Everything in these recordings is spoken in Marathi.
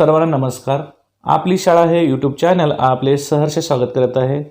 सर्वांना नमस्कार. आपली शाळा हे यूट्यूब चॅनल आपले सहर्ष स्वागत करत आहे.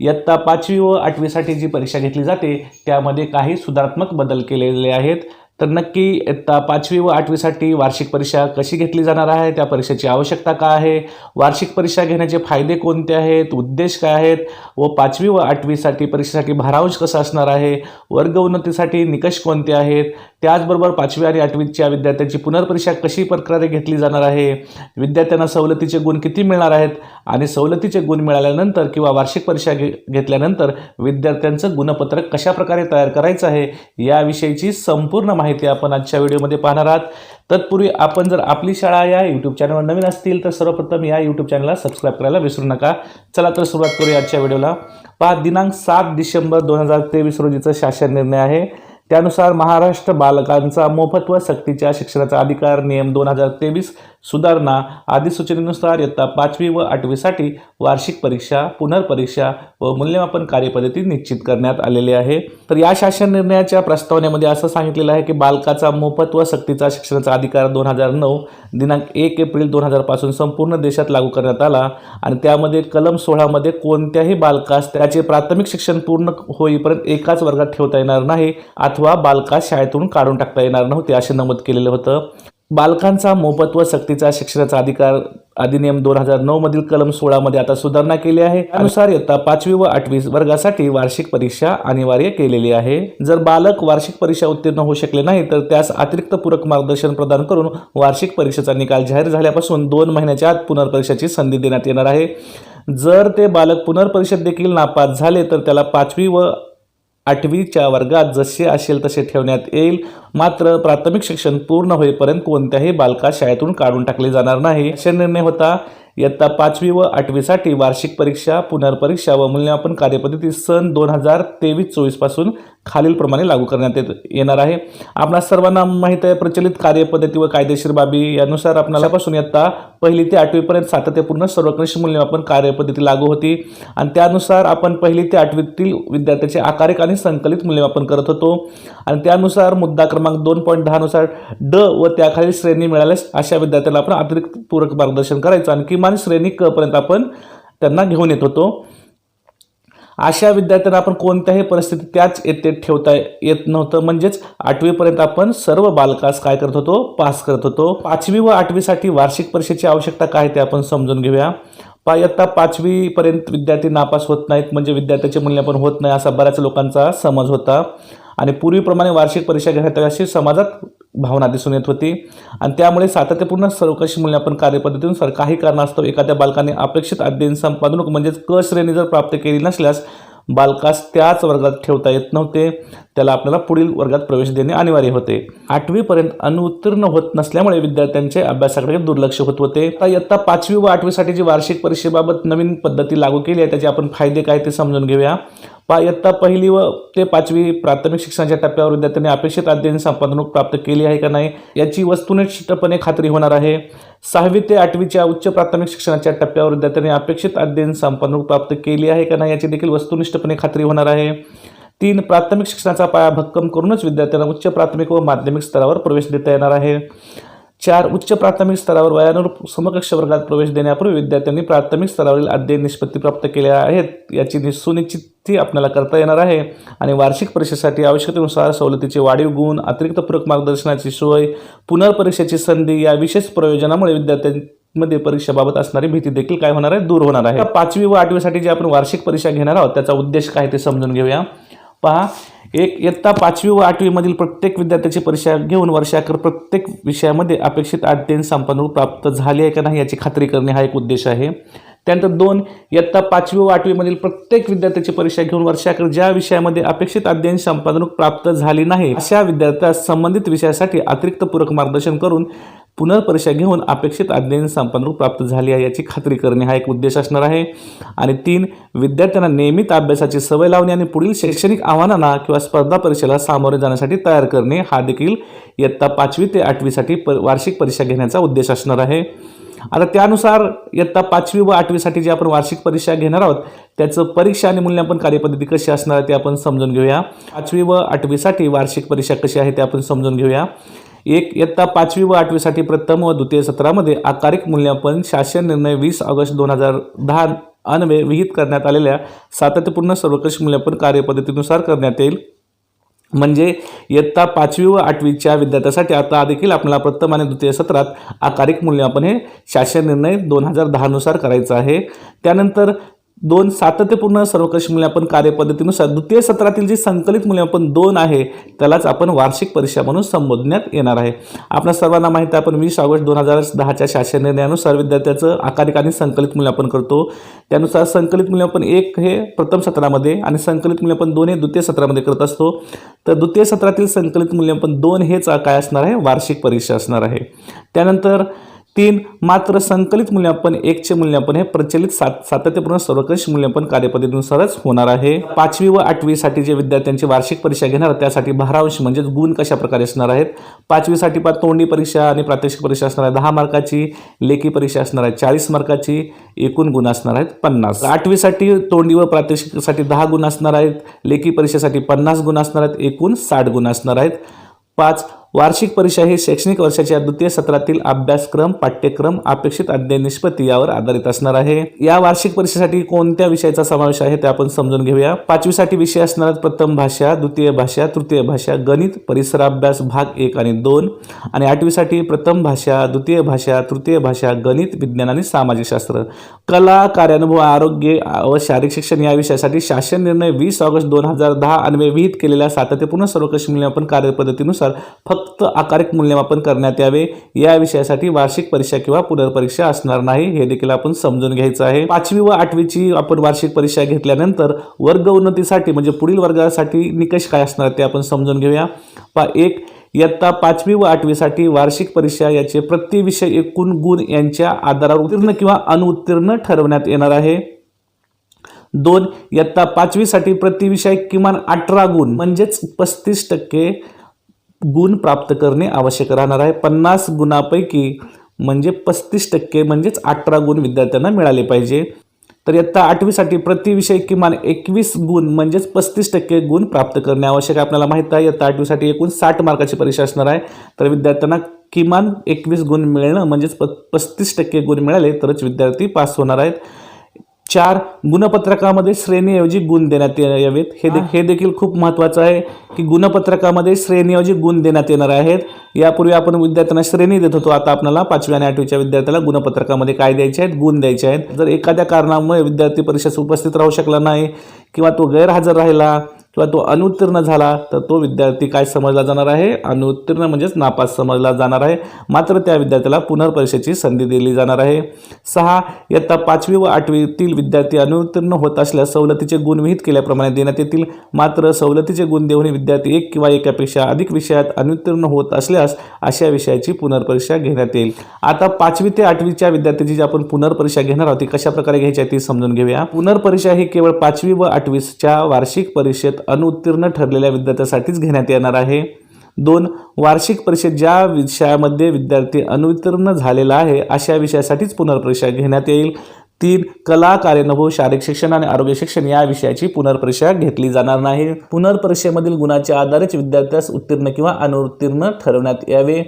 इयत्ता पाचवी व आठवीसाठी जी परीक्षा घेतली जाते त्यामध्ये काही सुधारात्मक बदल केलेले आहेत. तर नक्की इयत्ता पाचवी व आठवीसाठी वार्षिक परीक्षा कशी घेतली जाणार आहे त्या परीक्षेची आवश्यकता काय आहे वार्षिक परीक्षा घेण्याचे फायदे कोणते आहेत उद्देश काय आहेत व पाचवी व आठवीसाठी परीक्षेसाठी भारांश कसा असणार आहे वर्ग उन्नतीसाठी निकष कोणते आहेत त्याचबरोबर पाचवी आणि आठवीच्या विद्यार्थ्यांची पुनर्परीक्षा कशी प्रकारे घेतली जाणार आहे? विद्यार्थ्यांना सवलतीचे गुण किती मिळणार आहेत? आणि सवलतीचे गुण मिळाल्यानंतर किंवा वार्षिक परीक्षा घे घेतल्यानंतर विद्यार्थ्यांचं गुणपत्रक कशा प्रकारे तयार करायचं आहे? याविषयीची संपूर्ण माहिती आपण आजच्या व्हिडिओमध्ये पाहणार आहात. तत्पूर्वी आपण जर आपली शाळा या यूट्यूब चॅनलवर नवीन असतील तर सर्वप्रथम या यूट्यूब चॅनलला सबस्क्राईब करायला विसरू नका. चला तर सुरुवात करूया आजच्या व्हिडिओला. पहा दिनांक सात डिसेंबर दोन हजार तेवीस रोजीचा शासन निर्णय आहे. त्यानुसार महाराष्ट्र बालकांचा मोफत व सक्तीच्या शिक्षणाचा अधिकार नियम दोन हजार तेवीस सुधारणा अधिसूचनेनुसार इयत्ता पाचवी व आठवीसाठी वार्षिक परीक्षा पुनर्परीक्षा व मूल्यमापन कार्यपद्धती निश्चित करण्यात आलेली आहे. तर या शासन निर्णयाच्या प्रस्तावनेमध्ये असं सांगितलेलं आहे की बालकाचा मोफत व सक्तीचा शिक्षणाचा अधिकार दोन हजार नऊ दिनांक एक एप्रिल दोन हजारपासून संपूर्ण देशात लागू करण्यात आला आणि त्यामध्ये कलम सोळामध्ये कोणत्याही बालकास त्याचे प्राथमिक शिक्षण पूर्ण होईपर्यंत एकाच वर्गात ठेवता येणार नाही अथवा बालकास शाळेतून काढून टाकता येणार नव्हते असे नमूद केलेलं होतं. बालकांचा मोफत व सक्तीचा शिक्षणाचा अधिकार अधिनियम दोन हजार नऊ मधील कलम सोळामध्ये आता सुधारणा केली आहे. त्यानुसार इयत्ता पाचवी व आठवी वर्गासाठी वार्षिक परीक्षा अनिवार्य केलेली आहे. जर बालक वार्षिक परीक्षा उत्तीर्ण होऊ शकले नाही तर त्यास अतिरिक्त पूरक मार्गदर्शन प्रदान करून वार्षिक परीक्षेचा निकाल जाहीर झाल्यापासून दोन महिन्याच्या आत पुनर्परीक्षेची संधी देण्यात येणार आहे. जर ते बालक पुनर्परीक्षेत देखील नापास झाले तर त्याला पाचवी व आठवीच्या वर्गात जसे असेल तसे ठेवण्यात येईल. मात्र प्राथमिक शिक्षण पूर्ण होईपर्यंत कोणत्याही बालका शाळेतून काढून टाकले जाणार नाही. असे निर्णय होता. इयत्ता पाचवी व आठवीसाठी वार्षिक परीक्षा पुनर्परीक्षा व मूल्यमापन कार्यपद्धती सन दोन हजार तेवीस चोवीसपासून खालीलप्रमाणे लागू करण्यात येत येणार आहे. आपणा सर्वांना माहीत आहे प्रचलित कार्यपद्धती व कायदेशीर बाबी यानुसार आपणालापासून इयत्ता पहिली ते आठवीपर्यंत सातत्यपूर्ण सर्वकनिष्ठ मूल्यमापन कार्यपद्धती लागू होती. आणि त्यानुसार आपण पहिली ते आठवीतील विद्यार्थ्याचे आकारिक आणि संकलित मूल्यमापन करत होतो. आणि त्यानुसार मुद्दा क्रमांक दोन पॉईंट दहानुसार ड व त्याखालील श्रेणी मिळाल्यास अशा विद्यार्थ्याला आपण अतिरिक्त पूरक मार्गदर्शन करायचं. आणि किमान श्रेणी पर्यंत आपण त्यांना घेऊन येत होतो. अशा विद्यार्थ्यांना आपण कोणत्याही परिस्थितीत त्याच येथे ठेवता येत नव्हतं. म्हणजेच आठवीपर्यंत आपण सर्व बालकास काय करत होतो? पास करत होतो. पाचवी व आठवीसाठी वार्षिक परीक्षेची आवश्यकता काय ते आपण समजून घेऊया. पा इयत्ता पाचवीपर्यंत विद्यार्थी नापास होत नाहीत. म्हणजे विद्यार्थ्याचे मूल्यांकन होत नाही असा बऱ्याच लोकांचा समज होता. आणि पूर्वीप्रमाणे वार्षिक परीक्षा घेण्यात अशी समाजात भावना दिसून येत होती. आणि त्यामुळे सातत्यपूर्ण सर्वकष मूल्यमापन कार्यपद्धतीनुसार काही कारणास्तव एखाद्या बालकाने अपेक्षित अध्ययन संपादनूक म्हणजेच क श्रेणी जर प्राप्त केली नसल्यास बालकास त्याच वर्गात ठेवता येत नव्हते. त्याला आपल्याला पुढील वर्गात प्रवेश देणे अनिवार्य होते. आठवीपर्यंत अनुत्तीर्ण होत नसल्यामुळे विद्यार्थ्यांचे अभ्यासाकडे दुर्लक्ष होत होते. आता इयत्ता पाचवी व आठवीसाठी जी वार्षिक परीक्षेबाबत नवीन पद्धती लागू केली आहे त्याचे आपण फायदे काय ते समजून घेऊया. पा इयत्ता पहिली व ते पाचवी प्राथमिक शिक्षणाच्या टप्प्यावर विद्यार्थ्यांनी अपेक्षित अध्ययन संपादनूक प्राप्त केली आहे का नाही याची वस्तुनिष्ठपणे खात्री होणार आहे. सहावी ते आठवीच्या उच्च प्राथमिक शिक्षणाच्या टप्प्यावर विद्यार्थ्यांनी अपेक्षित अध्ययन संपादनूक प्राप्त केली आहे का नाही याची देखील वस्तुनिष्ठपणे खात्री होणार आहे. तीन प्राथमिक शिक्षणाचा पाया भक्कम करूनच विद्यार्थ्यांना उच्च प्राथमिक व माध्यमिक स्तरावर प्रवेश देता येणार आहे. चार उच्च प्राथमिक स्तरावर वयानुरूप समकक्ष वर्गात प्रवेश देण्यापूर्वी विद्यार्थ्यांनी प्राथमिक स्तरावरील अध्ययन निष्पत्ती प्राप्त केल्या आहेत. याची नि- सुनिश्चिती आपल्याला करता येणार आहे आणि वार्षिक परीक्षेसाठी आवश्यकतेनुसार सवलतीचे वाढीव गुण अतिरिक्त पूरक मार्गदर्शनाची सोय पुनर्परीक्षेची संधी या विशेष प्रयोजनामुळे विद्यार्थ्यांमध्ये परीक्षेबाबत असणारी भीती देखील काय होणार आहे? दूर होणार आहे. पाचवी व आठवीसाठी जे आपण वार्षिक परीक्षा घेणार आहोत त्याचा उद्देश काय ते समजून घेऊया. पहा एक इयत्ता पाचवी व आठवीमधील प्रत्येक विद्यार्थ्याची परीक्षा घेऊन वर्षाकर प्रत्येक विषयामध्ये अपेक्षित अध्ययन संपन्न प्राप्त झाले आहे का नाही याची खात्री करणे हा एक उद्देश आहे. त्यानंतर दोन इयत्ता पाचवी व आठवीमधील प्रत्येक विद्यार्थ्याची परीक्षा घेऊन वर्षाकर ज्या विषयामध्ये अपेक्षित अध्ययन संपादन प्राप्त झाली नाही अशा विद्यार्थ्यास संबंधित विषयासाठी अतिरिक्त पूरक मार्गदर्शन करून पुनर्परीक्षा घेऊन अपेक्षित अध्ययन संपादनूक प्राप्त झाली आहे याची खात्री करणे हा एक उद्देश असणार आहे. आणि तीन विद्यार्थ्यांना नियमित अभ्यासाची सवय लावणे आणि पुढील शैक्षणिक आव्हानांना किंवा स्पर्धा परीक्षेला सामोरे जाण्यासाठी तयार करणे हा देखील इयत्ता पाचवी ते आठवीसाठी प वार्षिक परीक्षा घेण्याचा उद्देश असणार आहे. आता त्यानुसार इयत्ता पाचवी व आठवीसाठी जी आपण वार्षिक परीक्षा घेणार आहोत त्याचं परीक्षा आणि मूल्यांकन कार्यपद्धती कशी असणार आहे ते आपण समजून घेऊया. पाचवी व आठवीसाठी वार्षिक परीक्षा कशी आहे ते आपण समजून घेऊया. एक इयत्ता पाचवी व आठवीसाठी प्रथम व द्वितीय सत्रामध्ये आकारिक मूल्यांकन शासन निर्णय वीस ऑगस्ट दोन हजार दहा अन्वये विहित करण्यात आलेल्या सातत्यपूर्ण सर्वकष मूल्यांकन कार्यपद्धतीनुसार करण्यात येईल. म्हणजे इयत्ता पाचवी व आठवीच्या विद्यार्थ्यासाठी आता देखील आपल्याला प्रथम आणि द्वितीय सत्रात आकारिक मूल्यांकन हे शासन निर्णय दोन हजार दहानुसार करायचं आहे. त्यानंतर दोन सातत्यपूर्ण सर्वकष मूल्यांकन कार्यपद्धतीनुसार द्वितीय सत्रातील जी संकलित मूल्यांकन दोन आहे त्यालाच आपण वार्षिक परीक्षा म्हणून संबोधण्यात येणार आहे. आपल्या सर्वांना माहिती आहे आपण वीस ऑगस्ट दोन हजार दहाच्या शासन निर्णयानुसार विद्यार्थ्याचं आकारिक आणि संकलित मूल्यांकन करतो. त्यानुसार संकलित मूल्यांकन एक हे प्रथम सत्रामध्ये आणि संकलित मूल्यांकन दोन हे द्वितीय सत्रामध्ये करत असतो. तर द्वितीय सत्रातील संकलित मूल्यांकन दोन हेच काय असणार आहे? वार्षिक परीक्षा असणार आहे. त्यानंतर तीन मात्र संकलित मूल्यांकन एकचे मूल्यांकन हे प्रचलित सात सातत्यपूर्ण सर्वकष मूल्यांकन कार्यपद्धतीनुसारच होणार आहे. पाचवी व आठवीसाठी जे विद्यार्थ्यांची वार्षिक परीक्षा घेणार त्यासाठी भारांश म्हणजेच गुण कशा प्रकारे असणार आहेत? पाचवीसाठी पा तोंडी परीक्षा आणि प्रात्यक्षिक परीक्षा असणार आहे दहा मार्काची लेखी परीक्षा असणार आहे चाळीस मार्काची एकूण गुण असणार आहेत पन्नास. आठवीसाठी तोंडी व प्रात्यक्षिकसाठी दहा गुण असणार आहेत लेखी परीक्षेसाठी पन्नास गुण असणार आहेत एकूण साठ गुण असणार आहेत. पाच वार्षिक परीक्षा ही शैक्षणिक वर्षाच्या द्वितीय सत्रातील अभ्यासक्रम पाठ्यक्रम अपेक्षित अध्ययन निष्पत्ती यावर आधारित असणार आहे. या वार्षिक परीक्षेसाठी कोणत्या विषयाचा समावेश आहे ते आपण समजून घेऊया. पाचवीसाठी विषय असणार प्रथम भाषा द्वितीय भाषा तृतीय भाषा गणित परिसराभ्यास भाग एक आणि दोन आणि आठवीसाठी प्रथम भाषा द्वितीय भाषा तृतीय भाषा गणित विज्ञान आणि सामाजिक शास्त्र कला कार्यानुभव आरोग्य व शारीरिक शिक्षण या विषयासाठी शासन निर्णय वीस ऑगस्ट दोन हजार दहा अन्वये विहित केलेल्या सातत्यपूर्ण सर्वकष मूल्यांकन कार्यपद्धतीनुसार फक्त आकारिक मूल्यमापन करण्यात यावे. या विषयासाठी वार्षिक परीक्षा किंवा पुनर्परीक्षा असणार नाही. हे देखील आपण समजून घ्यायचं आहे. पाचवी व आठवीची आपण वार्षिक परीक्षा घेतल्यानंतर वर्ग उन्नतीसाठी म्हणजे पुढील वर्गासाठी निकष काय असणार ते आपण समजून घेऊया. पा एक इयत्ता पाचवी व आठवीसाठी वार्षिक परीक्षा याचे प्रति विषय एकूण गुण यांच्या आधारावर उत्तीर्ण किंवा अनुत्तीर्ण ठरवण्यात येणार आहे. दोन इयत्ता पाचवीसाठी प्रति विषय किमान अठरा गुण म्हणजेच पस्तीस टक्के गुण प्राप्त करणे आवश्यक राहणार आहे. पन्नास गुणापैकी म्हणजे पस्तीस टक्के म्हणजेच अठरा गुण विद्यार्थ्यांना मिळाले पाहिजे. तर इयत्ता आठवीसाठी प्रतिविषय किमान एकवीस गुण म्हणजेच पस्तीस टक्के गुण प्राप्त करणे आवश्यक आहे. आपल्याला माहीत आहे इयत्ता आठवीसाठी एकूण साठ मार्काची परीक्षा असणार आहे. तर विद्यार्थ्यांना किमान एकवीस गुण मिळणं म्हणजेच प पस्तीस टक्के गुण मिळाले तरच विद्यार्थी पास होणार आहेत. चार गुणपत्रकामध्ये श्रेणीऐवजी गुण देण्यात यावेत. हे दे हे. देखील खूप महत्त्वाचं आहे की गुणपत्रकामध्ये श्रेणीऐवजी गुण देण्यात येणार आहेत. यापूर्वी आपण विद्यार्थ्यांना श्रेणी देत होतो. आता आपल्याला पाचवी आणि आठवीच्या विद्यार्थ्याला गुणपत्रकामध्ये काय द्यायचे आहेत? गुण द्यायचे आहेत. जर एखाद्या कारणामुळे विद्यार्थी परीक्षेस उपस्थित राहू शकला नाही किंवा तो गैरहजर राहिला किंवा तो अनुत्तीर्ण झाला तर तो विद्यार्थी काय समजला जाणार आहे? अनुत्तीर्ण म्हणजेच नापास समजला जाणार आहे. मात्र त्या विद्यार्थ्याला पुनर्परीक्षेची संधी दिली जाणार आहे. सहा इयत्ता पाचवी व आठवीतील विद्यार्थी अनुत्तीर्ण होत असल्यास सवलतीचे गुण विहित केल्याप्रमाणे देण्यात येतील. मात्र सवलतीचे गुण देऊन विद्यार्थी एक किंवा एकापेक्षा अधिक विषयात अनुत्तीर्ण होत असल्यास अशा विषयाची पुनर्परीक्षा घेण्यात येईल. आता पाचवी ते आठवीच्या विद्यार्थ्याची जी आपण पुनर्परीक्षा घेणार आहोत ती कशाप्रकारे घ्यायची आहे ती समजून घेऊया. पुनर्परीक्षा ही केवळ पाचवी व आठवीच्या वार्षिक परीक्षेत अनुत्तीर्ण ठरलेल्या विद्यार्थ्यासाठीच घेण्यात येणार आहे. दोन वार्षिक परीक्षेत ज्या विषयामध्ये विद्यार्थी अनुत्तीर्ण झालेला आहे अशा विषयासाठीच पुनर्परीक्षा घेण्यात येईल. तीन कला कार्यानुभव शारीरिक शिक्षण आणि आरोग्य शिक्षण या विषयाची पुनर्परीक्षा घेतली जाणार नाही. पुनर्परीक्षेमधील गुणाच्या आधारेच विद्यार्थ्यास उत्तीर्ण किंवा अनुत्तीर्ण ठरवण्यात यावे.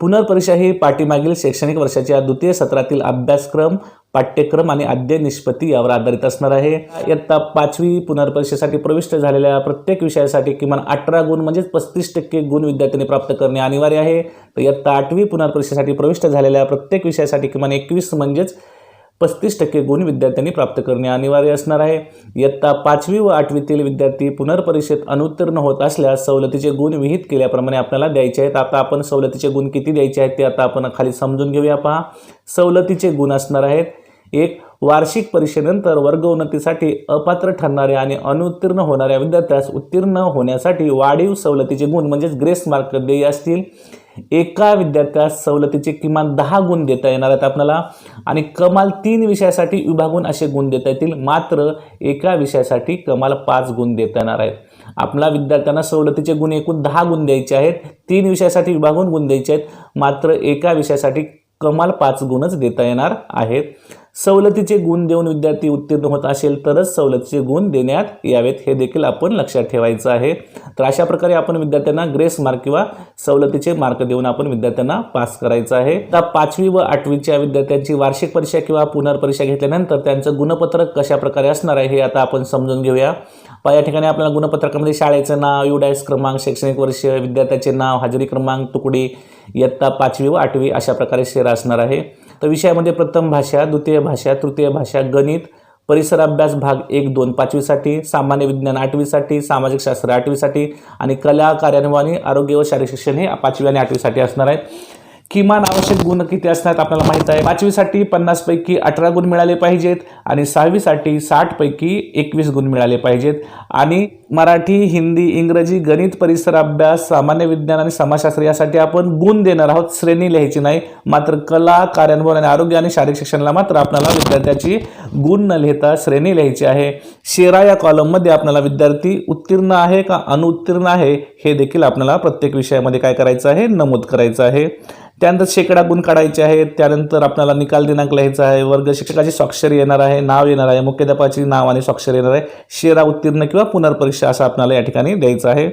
पुनर्परीक्षा ही पाठीमागील शैक्षणिक वर्षाच्या द्वितीय सत्रातील अभ्यासक्रम पाठ्यक्रम आणि अध्ययन निष्पत्ती यावर आधारित असणार आहे. इयत्ता पाचवी पुनर्परीक्षेसाठी प्रविष्ट झालेल्या प्रत्येक विषयासाठी किमान अठरा गुण म्हणजेच पस्तीस टक्के गुण विद्यार्थ्यांनी प्राप्त करणे अनिवार्य आहे. तर इयत्ता आठवी पुनर्परीक्षेसाठी प्रविष्ट झालेल्या प्रत्येक विषयासाठी किमान एकवीस म्हणजेच पस्तीस टक्के गुण विद्यार्थ्यांनी प्राप्त करणे अनिवार्य असणार आहे. इयत्ता पाचवी व आठवीतील विद्यार्थी पुनर्परीक्षेत अनुत्तीर्ण होत असल्यास सवलतीचे गुण विहित केल्याप्रमाणे आपल्याला द्यायचे आहेत. आता आपण सवलतीचे गुण किती द्यायचे आहेत ते आता आपण खाली समजून घेऊया पहा. सवलतीचे गुण असणार आहेत. एक वार्षिक परीक्षेनंतर वर्ग उन्नतीसाठी अपात्र ठरणाऱ्या आणि अनुत्तीर्ण होणाऱ्या विद्यार्थ्यास उत्तीर्ण होण्यासाठी वाढीव सवलतीचे गुण म्हणजेच ग्रेस मार्क देय असतील. एका विद्यार्थ्यास सवलतीचे किमान दहा गुण देता येणार आहेत आपल्याला. आणि कमाल तीन विषयासाठी विभागून असे गुण देता येतील. मात्र एका विषयासाठी कमाल पाच गुण देता येणार आहेत. आपल्या विद्यार्थ्यांना सवलतीचे गुण एकूण दहा गुण द्यायचे आहेत. तीन विषयासाठी विभागून गुण द्यायचे आहेत. मात्र एका विषयासाठी कमाल पाच गुणच देता येणार आहेत. सवलतीचे गुण देऊन विद्यार्थी उत्तीर्ण होत असेल तरच सवलतीचे गुण देण्यात यावेत. हे देखील आपण लक्षात ठेवायचं आहे. तर अशा प्रकारे आपण विद्यार्थ्यांना ग्रेस मार्क किंवा सवलतीचे मार्क देऊन आपण विद्यार्थ्यांना पास करायचं आहे. आता पाचवी व आठवीच्या विद्यार्थ्यांची वार्षिक परीक्षा किंवा पुनर्परीक्षा घेतल्यानंतर त्यांचं गुणपत्रक कशा प्रकारे असणार आहे हे आता आपण समजून घेऊया. या ठिकाणी आपल्याला गुणपत्रकामध्ये शाळेचं नाव युडायस क्रमांक शैक्षणिक वर्ष विद्यार्थ्याचे नाव हजेरी क्रमांक तुकडी इयत्ता पाचवी व आठवी अशा प्रकारे शेअर असणार आहे. तर विषयामध्ये प्रथम भाषा द्वितीय भाषा तृतीय भाषा गणित परिसर अभ्यास भाग एक दोन पाचवीसाठी सामान्य विज्ञान आठवीसाठी सामाजिक शास्त्र आठवीसाठी आणि कला कार्यान्वयन आरोग्य व शारीरिक शिक्षण हे पाचवी आणि आठवीसाठी असणार आहेत. किमान आवश्यक गुण किती असतात आपल्याला माहीत आहे. पाचवीसाठी पन्नासपैकी अठरा गुण मिळाले पाहिजेत आणि सहावीसाठी साठपैकी एकवीस गुण मिळाले पाहिजेत. आणि मराठी हिंदी इंग्रजी गणित परिसर अभ्यास सामान्य विज्ञान आणि समाजशास्त्र यासाठी आपण गुण देणार आहोत. श्रेणी लिहायची नाही मात्र कला कार्यान्वयन आणि आरोग्य आणि शारीरिक शिक्षणाला मात्र आपल्याला विद्यार्थ्याची गुण न लिहिता श्रेणी लिहायची आहे. शेरा या कॉलममध्ये आपल्याला विद्यार्थी उत्तीर्ण आहे का अनुत्तीर्ण आहे हे देखील आपल्याला प्रत्येक विषयामध्ये काय करायचं आहे? नमूद करायचं आहे. त्यानंतर शेकडा गुण काढायचे आहेत. त्यानंतर आपल्याला निकाल दिनांक लिहायचा आहे. वर्ग शिक्षकाची स्वाक्षरी येणार आहे. नाव येणार आहे. मुख्याध्यापकाची नाव आणि स्वाक्षरी येणार आहे. शेरा उत्तीर्ण किंवा पुनर्परीक्षा असं आपल्याला या ठिकाणी द्यायचं आहे.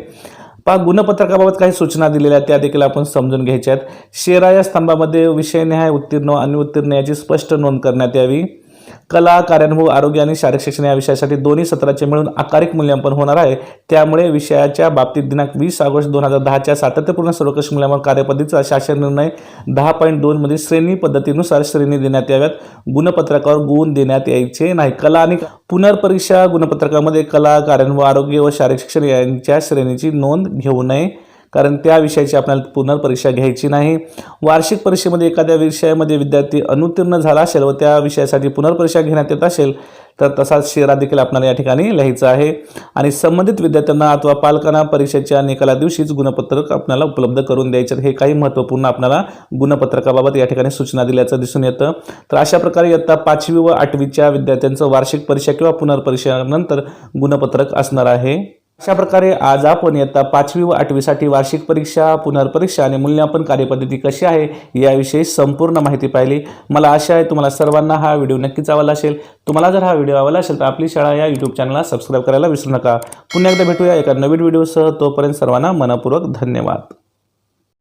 पहा गुणपत्रकाबाबत काही सूचना दिलेल्या आहेत. त्या देखील आपण समजून घ्यायच्या आहेत. शेरा या स्तंभामध्ये विषयनिहाय उत्तीर्ण आणि उत्तीर्ण याची स्पष्ट नोंद करण्यात यावी. कला कार्यानुभव आरोग्य आणि शारीरिक शिक्षण या विषयासाठी दोन्ही सत्राचे मिळून आकारिक मूल्यांकन होणार आहे. त्यामुळे विषयाच्या बाबतीत दिनांक वीस ऑगस्ट दोन हजार दहाच्या सातत्यपूर्ण सर्वकष मूल्यांकन कार्यपद्धतीचा शासन निर्णय दहा पॉईंट दोनमध्ये श्रेणी पद्धतीनुसार श्रेणी देण्यात याव्यात. गुणपत्रकावर गुण देण्यात यायचे नाही. कला आणि पुनर्परीक्षा गुणपत्रकामध्ये कला कार्यानुभव आरोग्य व शारीरिक शिक्षण यांच्या श्रेणीची नोंद घेऊ नये. कारण त्या विषयाची आपल्याला पुनर्परीक्षा घ्यायची नाही. वार्षिक परीक्षेमध्ये एखाद्या विषयामध्ये विद्यार्थी अनुत्तीर्ण झाला असेल व त्या विषयासाठी पुनर्परीक्षा घेण्यात येत असेल तर तसाच शेरा देखील आपल्याला या ठिकाणी लिहायचा आहे. आणि संबंधित विद्यार्थ्यांना अथवा पालकांना परीक्षेच्या निकाला दिवशीच गुणपत्रक आपल्याला उपलब्ध करून द्यायचे हे काही महत्त्वपूर्ण आपल्याला गुणपत्रकाबाबत या ठिकाणी सूचना दिल्याचं दिसून येतं. तर अशा प्रकारे इयत्ता पाचवी व आठवीच्या विद्यार्थ्यांचं वार्षिक परीक्षा किंवा पुनर्परीक्षेनंतर गुणपत्रक असणार आहे. अशा प्रकारे आज आपण इयत्ता पाचवी व आठवीसाठी वार्षिक परीक्षा पुनर्परीक्षा आणि मूल्यांकन कार्यपद्धती कशी आहे याविषयी संपूर्ण माहिती पाहिली. मला आशा आहे तुम्हाला सर्वांना हा व्हिडिओ नक्कीच आवडला असेल. तुम्हाला जर हा व्हिडिओ आवडला असेल तर आपली शाळा या यूट्यूब चॅनलला सबस्क्राईब करायला विसरू नका. पुन्हा एकदा भेटूया एका नवीन व्हिडिओसह. तोपर्यंत सर्वांना मनपूर्वक धन्यवाद.